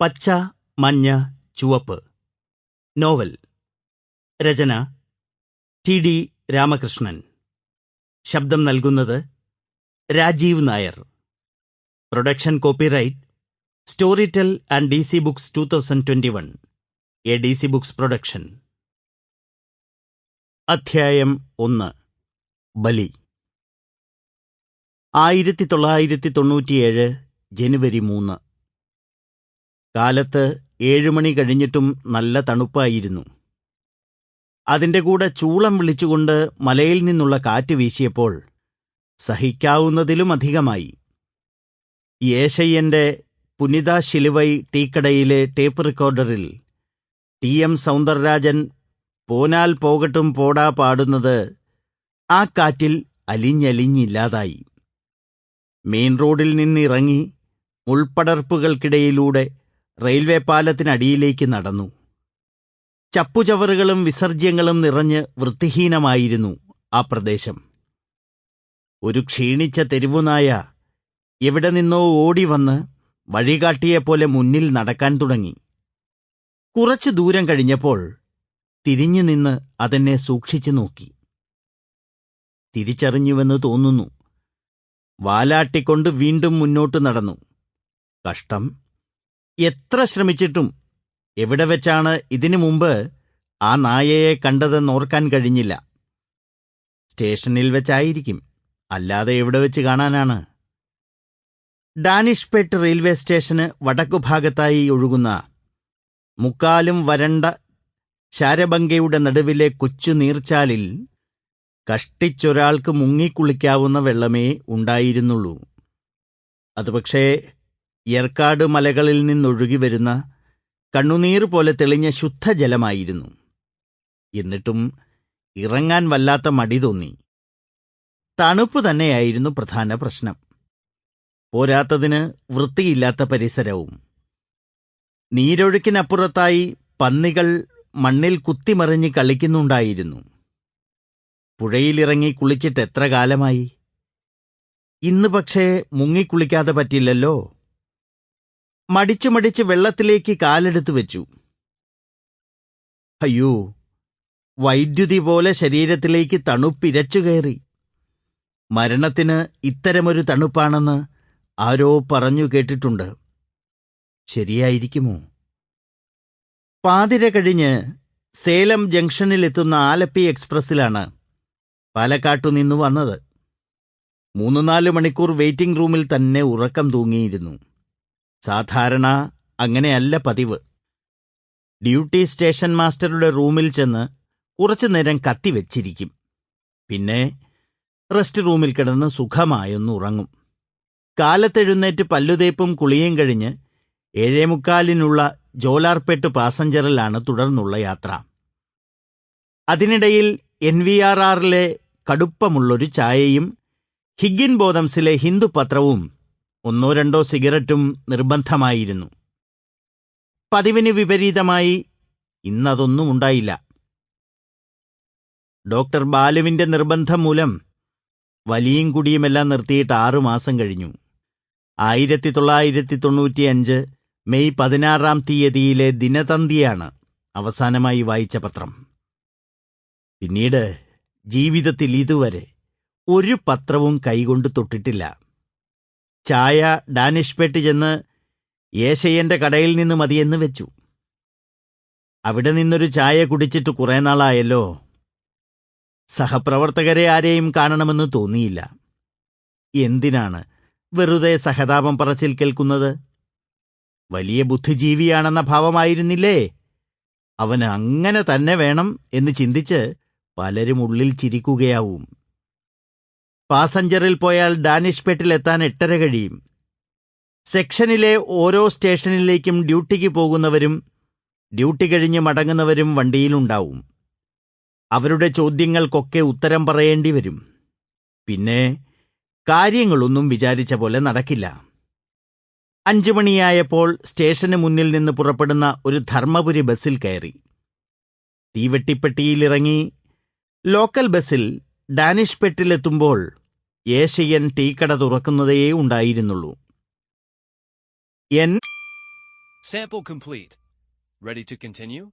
പച്ച മഞ്ഞ ചുവപ്പ്. നോവൽ. രചന. T D Ramakrishnan. ശബ്ദം നൽകുന്നത് Rajeev Nair. Production copyright. Storytel and D C books two thousand twenty one. A D C books production. അധ്യായം ഒന്ന്. ബലി. ആയിരത്തി തൊള്ളായിരത്തി തൊണ്ണൂറ്റിയേഴ് ജനുവരി മൂന്ന്. കാലത്ത് ഏഴുമണി കഴിഞ്ഞിട്ടും നല്ല തണുപ്പായിരുന്നു. അതിന്റെ കൂടെ ചൂളം വിളിച്ചുകൊണ്ട് മലയിൽ നിന്നുള്ള കാറ്റ് വീശിയപ്പോൾ സഹിക്കാവുന്നതിലും അധികമായി യേശയ്യന്റെ പുനിത ശിലുവൈ ടീക്കടയിലെ ടേപ്പ് റെക്കോർഡറിൽ ടി എം സൗന്ദരരാജൻ പോനാൽ പോകട്ടും പോടാ പാടുന്നത് ആ കാറ്റിൽ അലിഞ്ഞലിഞ്ഞില്ലാതായി. മെയിൻ റോഡിൽ നിന്നിറങ്ങി മുൾപ്പടർപ്പുകൾക്കിടയിലൂടെ റെയിൽവേ പാലത്തിനടിയിലേക്ക് നടന്നു. ചപ്പുചവറുകളും വിസർജ്യങ്ങളും നിറഞ്ഞ് വൃത്തിഹീനമായിരുന്നു ആ പ്രദേശം. ഒരു ക്ഷീണിച്ച തെരുവുനായ എവിടെ നിന്നോ ഓടി വന്ന് വഴികാട്ടിയെപ്പോലെ മുന്നിൽ നടക്കാൻ തുടങ്ങി. കുറച്ചു ദൂരം കഴിഞ്ഞപ്പോൾ തിരിഞ്ഞു നിന്ന് അതെന്നെ സൂക്ഷിച്ചു നോക്കി. തിരിച്ചറിഞ്ഞുവെന്ന് തോന്നുന്നു. വാലാട്ടിക്കൊണ്ട് വീണ്ടും മുന്നോട്ട് നടന്നു. കഷ്ടം എത്ര ശ്രമിച്ചിട്ടും എവിടെ വെച്ചാണ് ഇതിനു മുമ്പ് ആ നായയെ കണ്ടതെന്ന് ഓർക്കാൻ കഴിഞ്ഞില്ല. സ്റ്റേഷനിൽ വെച്ചായിരിക്കും. അല്ലാതെ എവിടെ വെച്ച് കാണാനാണ്? ഡാനിഷ്പേട്ട് റെയിൽവേ സ്റ്റേഷന് വടക്കുഭാഗത്തായി ഒഴുകുന്ന മുക്കാലും വരണ്ട ശാരബങ്കയുടെ നടുവിലെ കൊച്ചു നീർച്ചാലിൽ കഷ്ടിച്ചൊരാൾക്ക് മുങ്ങിക്കുളിക്കാവുന്ന വെള്ളമേ ഉണ്ടായിരുന്നുള്ളൂ. അത് പക്ഷേ ഏർക്കാട് മലകളിൽ നിന്നൊഴുകി വരുന്ന കണ്ണുനീർ പോലെ തെളിഞ്ഞ ശുദ്ധജലമായിരുന്നു. എന്നിട്ടും ഇറങ്ങാൻ വല്ലാത്ത മടി തോന്നി. തണുപ്പ് തന്നെയായിരുന്നു പ്രധാന പ്രശ്നം. പോരാത്തതിന് വൃത്തിയില്ലാത്ത പരിസരവും. നീരൊഴുക്കിനപ്പുറത്തായി പന്നികൾ മണ്ണിൽ കുത്തിമറിഞ്ഞ് കളിക്കുന്നുണ്ടായിരുന്നു. പുഴയിലിറങ്ങി കുളിച്ചിട്ട് എത്ര കാലമായി? ഇന്ന് പക്ഷേ മുങ്ങിക്കുളിക്കാതെ പറ്റില്ലല്ലോ? മടിച്ചു മടിച്ച് വെള്ളത്തിലേക്ക് കാലെടുത്തു വെച്ചു. അയ്യോ വൈദ്യുതി പോലെ ശരീരത്തിലേക്ക് തണുപ്പിരച്ചു കയറി. മരണത്തിന് ഇത്തരമൊരു തണുപ്പാണെന്ന് ആരോ പറഞ്ഞു കേട്ടിട്ടുണ്ട്. ശരിയായിരിക്കുമോ? പാതിര കഴിഞ്ഞ് സേലം ജംഗ്ഷനിലെത്തുന്ന ആലപ്പി എക്സ്പ്രസ്സിലാണ് പാലക്കാട്ടു നിന്നു വന്നത്. മൂന്ന് നാല് മണിക്കൂർ വെയിറ്റിംഗ് റൂമിൽ തന്നെ ഉറക്കം തൂങ്ങിയിരുന്നു. സാധാരണ അങ്ങനെയല്ല പതിവ്. ഡ്യൂട്ടി സ്റ്റേഷൻ മാസ്റ്ററുടെ റൂമിൽ ചെന്ന് കുറച്ചു നേരം കത്തിവെച്ചിരിക്കും പിന്നെ റെസ്റ്റ് റൂമിൽ കിടന്ന് സുഖമായൊന്ന് ഉറങ്ങും. കാലത്തെഴുന്നേറ്റ് പല്ലുതേപ്പും കുളിയും കഴിഞ്ഞ് ഏഴേമുക്കാലിനുള്ള ജോലാർപേട്ട് പാസഞ്ചറിലാണ് തുടർന്നുള്ള യാത്ര. അതിനിടയിൽ എൻ വി ആർ ആറിലെ കടുപ്പമുള്ളൊരു ചായയും ഹിഗിൻ ബോധംസിലെ ഹിന്ദു പത്രവും ഒന്നോ രണ്ടോ സിഗരറ്റും നിർബന്ധമായിരുന്നു. പതിവിന് വിപരീതമായി ഇന്നതൊന്നും ഉണ്ടായില്ല. ഡോക്ടർ ബാലുവിന്റെ നിർബന്ധം മൂലം വലിയും കുടിയുമെല്ലാം നിർത്തിയിട്ട് ആറുമാസം കഴിഞ്ഞു. ആയിരത്തി തൊള്ളായിരത്തി തൊണ്ണൂറ്റിയഞ്ച് മെയ് പതിനാറാം തീയതിയിലെ ദിനതന്തിയാണ് അവസാനമായി വായിച്ച പത്രം. പിന്നീട് ജീവിതത്തിൽ ഇതുവരെ ഒരു പത്രവും കൈകൊണ്ട് തൊട്ടിട്ടില്ല. ചായ ഡാനിഷ്പേട്ട് ചെന്ന് യേശയ്യന്റെ കടയിൽ നിന്ന് മതിയെന്ന് വെച്ചു. അവിടെ നിന്നൊരു ചായ കുടിച്ചിട്ട് കുറെ നാളായല്ലോ. സഹപ്രവർത്തകരെ ആരെയും കാണണമെന്ന് തോന്നിയില്ല. എന്തിനാണ് വെറുതെ സഹതാപം പറച്ചിൽ കേൾക്കുന്നത്? വലിയ ബുദ്ധിജീവിയാണെന്ന ഭാവമായിരുന്നില്ലേ? അവന് അങ്ങനെ തന്നെ വേണം എന്ന് ചിന്തിച്ച് പലരും ഉള്ളിൽ ചിരിക്കുകയാവും. പാസഞ്ചറിൽ പോയാൽ ഡാനിഷ് എത്താൻ എട്ടര കഴിയും. സെക്ഷനിലെ ഓരോ സ്റ്റേഷനിലേക്കും ഡ്യൂട്ടിക്ക് പോകുന്നവരും ഡ്യൂട്ടി കഴിഞ്ഞ് മടങ്ങുന്നവരും വണ്ടിയിലുണ്ടാവും അവരുടെ ചോദ്യങ്ങൾക്കൊക്കെ ഉത്തരം പറയേണ്ടി വരും. പിന്നെ കാര്യങ്ങളൊന്നും വിചാരിച്ച പോലെ നടക്കില്ല. അഞ്ചു മണിയായപ്പോൾ സ്റ്റേഷന് മുന്നിൽ നിന്ന് പുറപ്പെടുന്ന ഒരു ധർമ്മപുരി ബസ്സിൽ കയറി. തീവെട്ടിപ്പെട്ടിയിലിറങ്ങി ലോക്കൽ ബസ്സിൽ ഡാനിഷ് പെട്ടിലെത്തുമ്പോൾ ഏഷ്യൻ ടീക്കട തുറക്കുന്നതേ ഉണ്ടായിരുന്നുള്ളൂ എൻ Sample complete. Ready to continue?